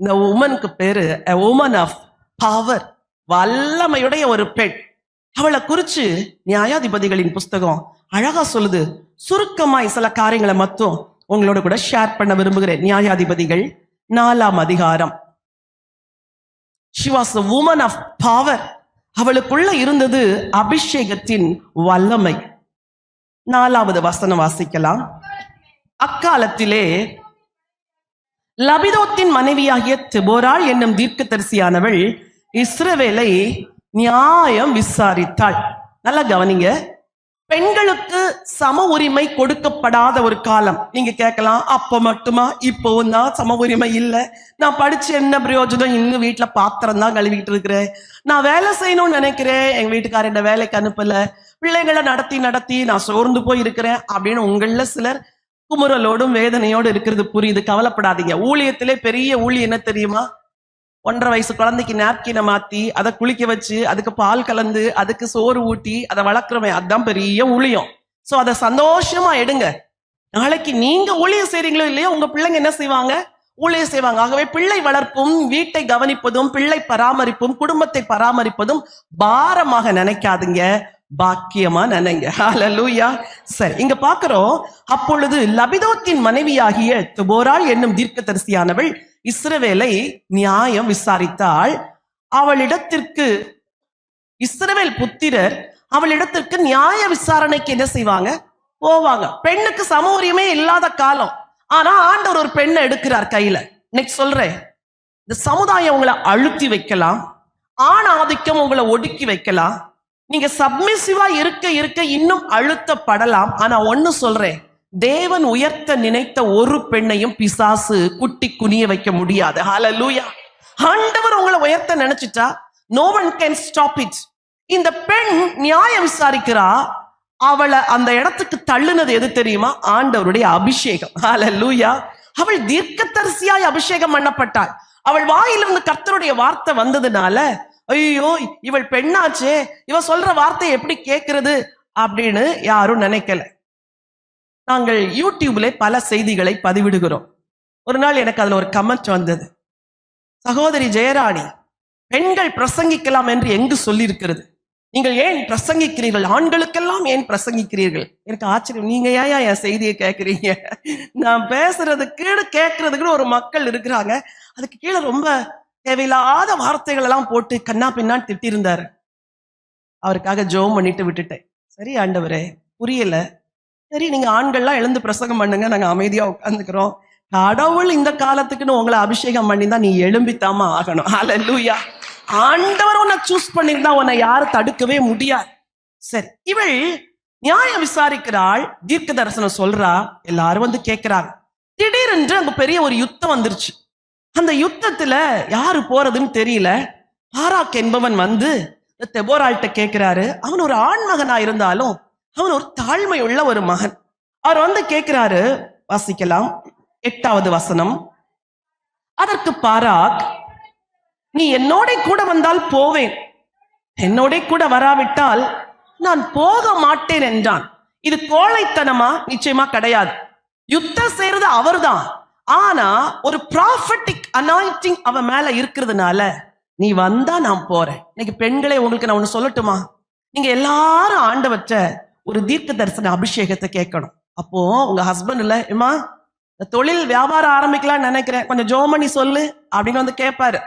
இந்த உமனுக்கு பேரு உமன் ஆஃப் பவர் வல்லமையுடைய ஒரு பெண். அவளை குறிச்சு நியாயாதிபதிகளின் புஸ்தகம் அழகா சொல்லுது. சுருக்கமாய் சில காரியங்களை மட்டும் உங்களோட கூட ஷேர் பண்ண விரும்புகிறேன். நியாயாதிபதிகள் நாலாம் அதிகாரம். She was woman of power அவளுக்குள்ள இருந்தது அபிஷேகத்தின் வல்லமை. நாலாவது வசனம் வாசிக்கலாம். அக்காலத்திலே லபிதோத்தின் மனைவியாகிய தெபோராள் என்னும் தீர்க்க தரிசியானவள் இஸ்ரவேலை நியாயம் விசாரித்தாள். நல்லா கவனிங்க. பெண்களுக்கு சம உரிமை கொடுக்கப்படாத ஒரு காலம். நீங்க கேட்கலாம் அப்போ மட்டுமா? இப்போவும் தான் சம உரிமை இல்லை. நான் படிச்சு என்ன பிரயோஜனம்? இன்னும் வீட்டுல பாத்திரம் தான் கழுவிட்டு இருக்கிறேன். நான் வேலை செய்யணும்னு நினைக்கிறேன். எங்க வீட்டுக்காரர் என்ன வேலைக்கு அனுப்பல. பிள்ளைங்களை நடத்தி நடத்தி நான் சோர்ந்து போய் இருக்கிறேன் அப்படின்னு உங்களில் சிலர் குமுறலோடும் வேதனையோடு இருக்கிறது புரியுது. கவலைப்படாதீங்க. ஊழியத்திலே பெரிய ஊழியம் என்ன தெரியுமா? ஒன்றரை வயசு குழந்தைக்கு நாப்கினை மாத்தி அதை குளிக்க வச்சு அதுக்கு பால் கலந்து அதுக்கு சோறு ஊட்டி அதை வளர்க்குறவன் அதுதான் பெரிய ஊழியம். சோ அதை சந்தோஷமா எடுங்க. நாளைக்கு நீங்க ஊழியம் செய்றீங்களோ இல்லையோ உங்க பிள்ளைங்க என்ன செய்வாங்க? ஊழியம் செய்வாங்க. ஆகவே பிள்ளை வளர்ப்பும் வீட்டை கவனிப்பதும் பிள்ளை பராமரிப்பும் குடும்பத்தை பராமரிப்பதும் பாரமாக நினைக்காதீங்க. பாக்கியமா நினைங்க. ஹalleluya சரி இங்க பாக்குறோம் அப்பொழுது லபிதோத்தின் மனைவியாகிய துபோராள் என்னும் தீர்க்கதரிசியானவள் இஸ்ரவேலை நியாயம் விசாரித்தாள். அவளிடத்திற்கு இஸ்ரவேல் புத்திரர் அவளிடத்திற்கு நியாய விசாரணைக்கு என்ன செய்வாங்க? போவாங்க. பெண்ணுக்கு சம உரிமை இல்லாத காலம். ஆனா ஆண்டவர் ஒரு பெண்ணை எடுக்கிறார் கையில. இன்னைக்கு சொல்றேன். இந்த சமுதாயம் உங்களை அழுத்தி வைக்கலாம். ஆண் ஆதிக்கம் உங்களை ஒடுக்கி வைக்கலாம். நீங்க சப்மிசிவா இருக்க இருக்க இன்னும் அழுத்தப்படலாம். ஆனா ஒண்ணு சொல்றேன். தேவன் உயர்த்த நினைத்த ஒரு பெண்ணையும் பிசாசு குட்டி குனிய வைக்க முடியாது. ஹலலூயா ஆண்டவர் உங்களை உயர்த்த நினைச்சிட்டா no one can stop it இந்த பெண் நியாயம் விசாரிக்கிறா அவளை அந்த இடத்துக்கு தள்ளுனது எது தெரியுமா? ஆண்டவருடைய அபிஷேகம். ஹலலூயா அவள் தீர்க்கதரிசியாய் அபிஷேகம் பண்ணப்பட்டாள். அவள் வாயிலிருந்து கர்த்தருடைய வார்த்தை வந்ததுனால ஐயோ இவள் பெண்ணாச்சே இவ சொல்ற வார்த்தையை எப்படி கேட்கறது அப்படின்னு யாரும் நினைக்கல. நாங்கள் யூடியூப்ல பல செய்திகளை பதிவிடுகிறோம். ஒரு நாள் எனக்கு அதுல ஒரு கமெண்ட் வந்தது. சகோதரி ஜெயராணி பெண்கள் பிரசங்கிக்கலாம் என்று எங்கு சொல்லியிருக்கிறது? நீங்கள் ஏன் பிரசங்கிக்கிறீர்கள்? ஆண்களுக்கெல்லாம் ஏன் பிரசங்கிக்கிறீர்கள்? எனக்கு ஆச்சரியம். நீங்க ஏன் என் செய்தியை கேட்குறீங்க நான் பேசுறது கீழே கேட்கறதுக்குன்னு ஒரு மக்கள் இருக்கிறாங்க. அதுக்கு கீழே ரொம்ப தேவையில்லாத வார்த்தைகள் எல்லாம் போட்டு கண்ணா பின்னான்னு திட்டியிருந்தாரு அவருக்காக ஜோம் பண்ணிட்டு விட்டுட்டேன். சரி ஆண்டவரே புரியல. சரி நீங்க ஆண்கள்லாம் எழுந்து பிரசங்கம் பண்ணுங்க நாங்க அமைதியா உட்காந்துக்கிறோம் கடவுள் இந்த காலத்துக்குன்னு உங்களை அபிஷேகம் பண்ணி தான் நீ எழும்பித்தாமா ஆகணும். ஹalleluya ஆண்டவர் உன்னை சூஸ் பண்ணியிருந்தா உன்னை யாரும் தடுக்கவே முடியாது. சரி இவள் நியாயம் விசாரிக்கிறாள் தீர்க்க தரிசனம் சொல்றா எல்லாரும் வந்து கேட்கிறாங்க திடீரென்று அங்க பெரிய ஒரு யுத்தம் வந்துருச்சு. அந்த யுத்தத்துல யாரு போறதுன்னு தெரியல. பாராக் என்பவன் வந்து தெபோராள்கிட்ட கேட்கிறாரு அவன் ஒரு ஆண்மகனா இருந்தாலும் அவன் ஒரு தாழ்மை உள்ள ஒரு மகன். அவர் வந்து கேட்கிறாரு வாசிக்கலாம். எட்டாவது வசனம். அதற்கு பாராக் நீ என்னோட கூட வந்தால் போவேன். என்னோட கூட வராவிட்டால் நான் போக மாட்டேன் என்றான். இது கோழைத்தனமா? நிச்சயமா கிடையாது. யுத்தம் செய்யறது அவர்தான். ஆனா ஒரு ப்ராஃபட்டிக் அனாயிட்டிங் அவன் மேல இருக்கிறதுனால நீ வந்தா நான் போறேன். இன்னைக்கு பெண்களே உங்களுக்கு நான் ஒண்ணு சொல்லட்டுமா? நீங்க எல்லாரும் ஆண்டவற்ற ஒரு தீர்க்க தரிசன அபிஷேகத்தை கேட்கணும். அப்போ உங்க ஹஸ்பண்ட் இல்ல ஏமா தொழில் வியாபாரம் ஆரம்பிக்கலாம்னு நினைக்கிறேன். கொஞ்சம் ஜோமணி சொல்லு அப்படின்னு வந்து கேட்பாரு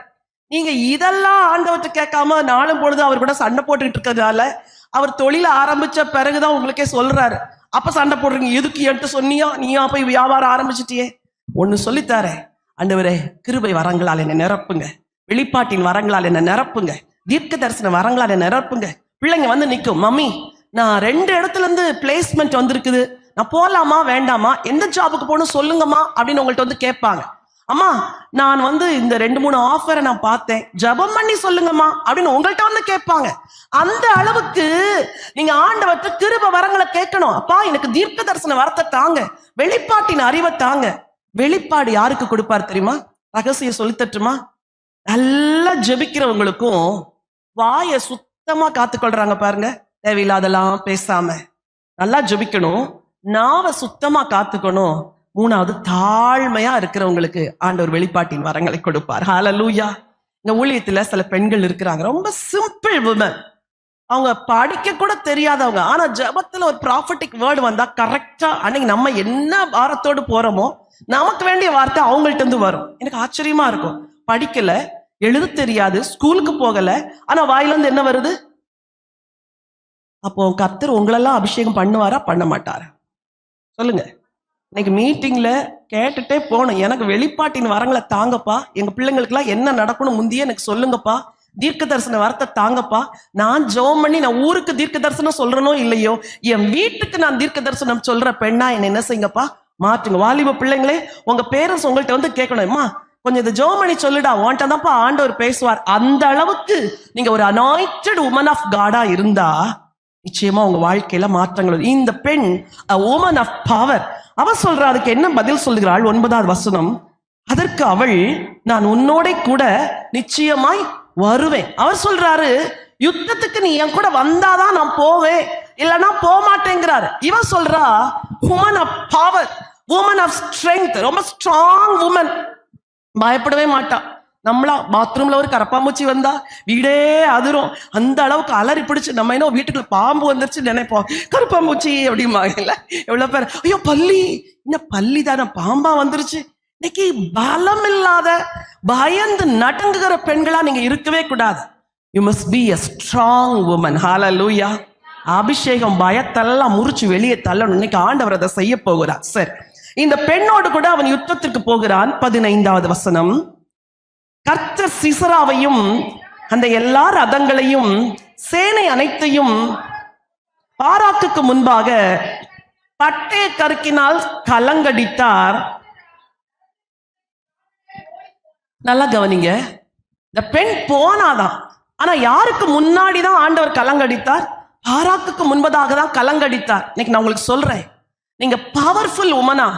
நீங்க இதெல்லாம் ஆண்டவற்றை கேட்காம நாளும் பொழுது அவர் கூட சண்டை போட்டுக்கிட்டு இருக்கிறதுனால அவர் தொழில ஆரம்பிச்ச பிறகுதான் உங்களுக்கே சொல்றாரு. அப்ப சண்டை போடுறீங்க. எதுக்கு என்கிட்ட சொன்னியா? நீயா போய் வியாபாரம் ஆரம்பிச்சிட்டியே. ஒன்று சொல்லித்தார. அண்டவரே கிருபை வரங்களால் என்னை நிரப்புங்க. வெளிப்பாட்டின் வரங்களால் என்னை நிரப்புங்க. தீர்க்க தரிசன வரங்களால் என்ன நிரப்புங்க. பிள்ளைங்க வந்து நிற்கும் மம்மி நான் ரெண்டு இடத்துல இருந்து பிளேஸ்மெண்ட் வந்திருக்குது. நான் போகலாமா வேண்டாமா? எந்த ஜாபுக்கு போகணும் சொல்லுங்கம்மா அப்படின்னு உங்கள்ட்ட வந்து கேட்பாங்க. அம்மா நான் வந்து இந்த ரெண்டு மூணு ஆஃபரை நான் பார்த்தேன். ஜெபம் பண்ணி சொல்லுங்கம்மா அப்படின்னு உங்கள்ட்ட வந்து கேட்பாங்க. அந்த அளவுக்கு நீங்க ஆண்டவற்ற திருப வரங்களை கேட்கணும். அப்பா எனக்கு தீர்க்க தரிசன வரத்தை தாங்க. வெளிப்பாட்டின் அறிவை தாங்க. வெளிப்பாடு யாருக்கு கொடுப்பார் தெரியுமா? ரகசியம் சொல்லித்தட்டுமா? நல்லா ஜெபிக்கிறவங்களுக்கும் வாயை சுத்தமா காத்துக்கொள்றாங்க பாருங்க. தேவையில்லாதெல்லாம் பேசாம. நல்லா ஜெபிக்கணும். நாவை சுத்தமா காத்துக்கணும். மூணாவது தாழ்மையா இருக்கிறவங்களுக்கு ஆண்டவர் வெளிப்பாட்டின் வரங்களை கொடுப்பார். ஹalleluya இந்த ஊழியத்துல சில பெண்கள் இருக்கிறாங்க. ரொம்ப சிம்பிள் உமன் அவங்க படிக்க கூட தெரியாதவங்க. ஆனா ஜபத்துல ஒரு ப்ராஃபட்டிக் வேர்டு வந்தா கரெக்டா அன்னைக்கு நம்ம என்ன பாரத்தோடு போறோமோ நமக்கு வேண்டிய வார்த்தை அவங்கள்ட்ட இருந்து வரும். எனக்கு ஆச்சரியமா இருக்கும். படிக்கல எழுத தெரியாது ஸ்கூலுக்கு போகல ஆனா வாயில இருந்து என்ன வருது? அப்போ கர்த்தர் உங்களெல்லாம் அபிஷேகம் பண்ணுவாரா? பண்ண மாட்டாரா? சொல்லுங்க. இன்னைக்கு மீட்டிங்ல கேட்டுட்டே போகணும் எனக்கு வெளிப்பாட்டின் வரங்களை தாங்கப்பா. எங்க பிள்ளைங்களுக்குலாம் என்ன நடக்கணும் முந்தையே எனக்கு சொல்லுங்கப்பா. தீர்க்க தரிசன வார்த்தை தாங்கப்பா. நான் ஜோம் பண்ணி நான் ஊருக்கு தீர்க்க தரிசனம் சொல்றனோ இல்லையோ என் வீட்டுக்கு நான் தீர்க்க தரிசனம் சொல்ற பெண்ணா என்ன என்ன செய்யுங்கப்பா? மாற்றுங்க. வாலிப பிள்ளைங்களே உங்க பேரண்ட்ஸ் உங்கள்கிட்ட வந்து கேட்கணும்மா கொஞ்சம் இந்த ஜோ பண்ணி சொல்லுடா. உன்ட்ட தான்ப்பா ஆண்டவர் பேசுவார். அந்த அளவுக்கு நீங்க ஒரு அனாய்டட் உமன் ஆஃப் காடா இருந்தா நிச்சயமா உங்க வாழ்க்கையில மாற்றங்கள் இந்த பெண் உமன் ஆஃப் பவர் அவ சொல்றா அதுக்கு என்ன பதில் சொல்லுகிறாள்? ஒன்பதாவது வசனம். அதற்கு அவள் நான் உன்னோட கூட நிச்சயமாய் வருவேன். அவர் சொல்றாரு யுத்தத்துக்கு நீ என் கூட வந்தாதான் நான் போவேன். இல்லைன்னா போக மாட்டேங்கிறாரு இவன் சொல்றா woman of power woman of strength ரொம்ப ஸ்ட்ராங் உமன் பயப்படவே மாட்டா. நம்மளா பாத்ரூம்ல ஒரு கரப்பாம்பூச்சி வந்தா வீடே அதிரும். அந்த அளவுக்கு அலறி பிடிச்சு நம்ம என்ன வீட்டுக்குள்ள பாம்பு வந்துருச்சு நினைப்போம். கருப்பாம்பூச்சி அப்படிம்பாங்கல்ல எவ்வளவு பேர் ஐயோ பள்ளி என்ன பள்ளி தானே பாம்பா வந்துருச்சு. இன்னைக்கு பலம் இல்லாத பயந்து நடுங்குகிற பெண்களா நீங்க இருக்கவே கூடாது. You must be a strong woman ஹalleluya அபிஷேகம் பயத்தெல்லாம் முறிச்சு வெளியே தள்ளணும். இன்னைக்கு ஆண்டவர் அதை செய்ய போகிறார். சரி. இந்த பெண்ணோடு கூட அவன் யுத்தத்திற்கு போகிறான். பதினைந்தாவது வசனம். கர்த்த சிசராவையும் அந்த எல்லா ரதங்களையும் சேனை அனைத்தையும் பாராக்குக்கு முன்பாக பட்டய கருக்கினால் கலங்கடித்தார். நல்லா கவனிங்க. இந்த பெண் போனாதான். ஆனா யாருக்கு முன்னாடி தான் ஆண்டவர் கலங்கடித்தார்? பாராக்குக்கு முன்பதாக தான் கலங்கடித்தார். இன்னைக்கு நான் உங்களுக்கு சொல்றேன். நீங்க பவர்ஃபுல் உமனா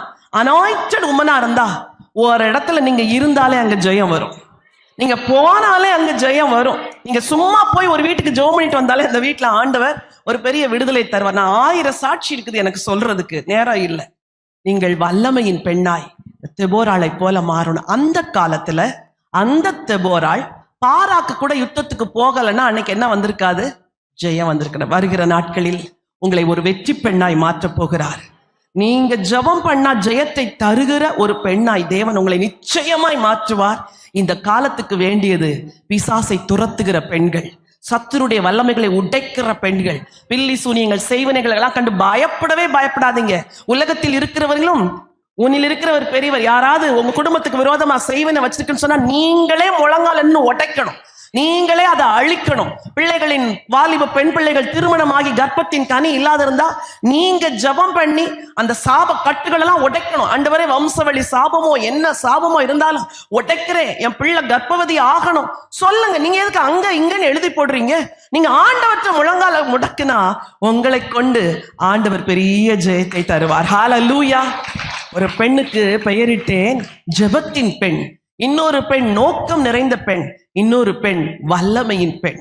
அனாய்டட் உமனா இருந்தா ஒரு இடத்துல நீங்க இருந்தாலே அங்க ஜெயம் வரும். நீங்க போனாலே அங்க ஜெயம் வரும். நீங்க சும்மா போய் ஒரு வீட்டுக்கு ஜெபம் பண்ணிட்டு வந்தாலே அந்த வீட்டுல ஆண்டவர் ஒரு பெரிய விடுதலை தருவார். நான் ஆயிரம் சாட்சி இருக்குது எனக்கு சொல்றதுக்கு. நேரம் இல்லை. நீங்கள் வல்லமையின் பெண்ணாய். தெபோராளை போல மாறணும். அந்த காலத்துல அந்த தெபோராள் பாராக்கு கூட யுத்தத்துக்கு போகலன்னா அன்னைக்கு என்ன வந்திருக்காது? ஜெயம் வந்திருக்கணும். வருகிற நாட்களில் உங்களை ஒரு வெற்றி பெண்ணாய் மாற்றப் போகிறார். நீங்க ஜபம் பண்ணா ஜெயத்தை தருகிற ஒரு பெண்ணாய் தேவன் உங்களை நிச்சயமாய் மாற்றுவார். இந்த காலத்துக்கு வேண்டியது பிசாசை துரத்துகிற பெண்கள் சத்துருடைய வல்லமைகளை உடைக்கிற பெண்கள் பில்லி சூனியங்கள் செய்வனைகள் எல்லாம் கண்டு பயப்படவே பயப்படாதீங்க. உலகத்தில் இருக்கிறவர்களும் உன்னில் இருக்கிறவர் பெரியவர் யாராவது உங்க குடும்பத்துக்கு விரோதமா செய்வனை வச்சிருக்குன்னு சொன்னா நீங்களே முழங்கால் இன்னும் உடைக்கணும். நீங்களே அதை அழிக்கணும். பிள்ளைகளின் வாலிப பெண் பிள்ளைகள் திருமணமாகி கர்ப்பத்தின் கனி இல்லாதிருந்தா நீங்க ஜெபம் பண்ணி அந்த சாப கட்டுகள் எல்லாம் உடைக்கணும். ஆண்டவரே வம்சவழி சாபமோ என்ன சாபமோ இருந்தாலும் உடைக்கிறேன். என் பிள்ளை கர்ப்பவதி ஆகணும். சொல்லுங்க நீங்க எதுக்கு அங்க இங்கன்னு எழுதி போடுறீங்க? நீங்க ஆண்டவற்ற முழங்கால முடக்குனா உங்களை கொண்டு ஆண்டவர் பெரிய ஜெயத்தை தருவார். ஹால லூயா ஒரு பெண்ணுக்கு பெயரிட்டேன் ஜெபத்தின் பெண் இன்னொரு பெண் நோக்கம் நிறைந்த பெண் இன்னொரு பெண் வல்லமையின் பெண்.